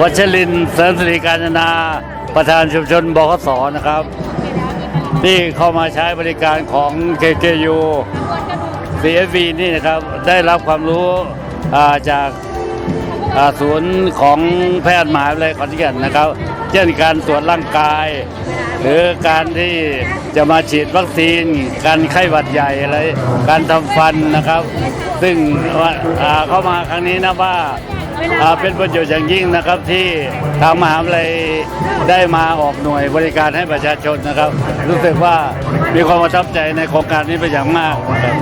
วัชรินทร์เสริมสิริการจนาประธานชุมชนบขสนะครับ ที่เข้ามาใช้บริการของ KKU CFV นี่นะครับ ได้รับความรู้จากศูนย์ของแพทย์หมหาวิทยาลัยขอนแก่นนะครับ เช่นการตรวจร่างกาย หรือการที่จะมาฉีดวัคซีน การไข้หวัดใหญ่อะไร การทำฟันนะครับ ซึ่งเข้ามาครั้งนี้นะว่า อ่าเป็นประโยชน์อย่างยิ่งนะครับที่ทางมหาวิทยาลัยได้มาออกหน่วยบริการให้ประชาชนนะครับ รู้สึกว่ามีความประทับใจในโครงการนี้เป็นอย่างมากนะครับ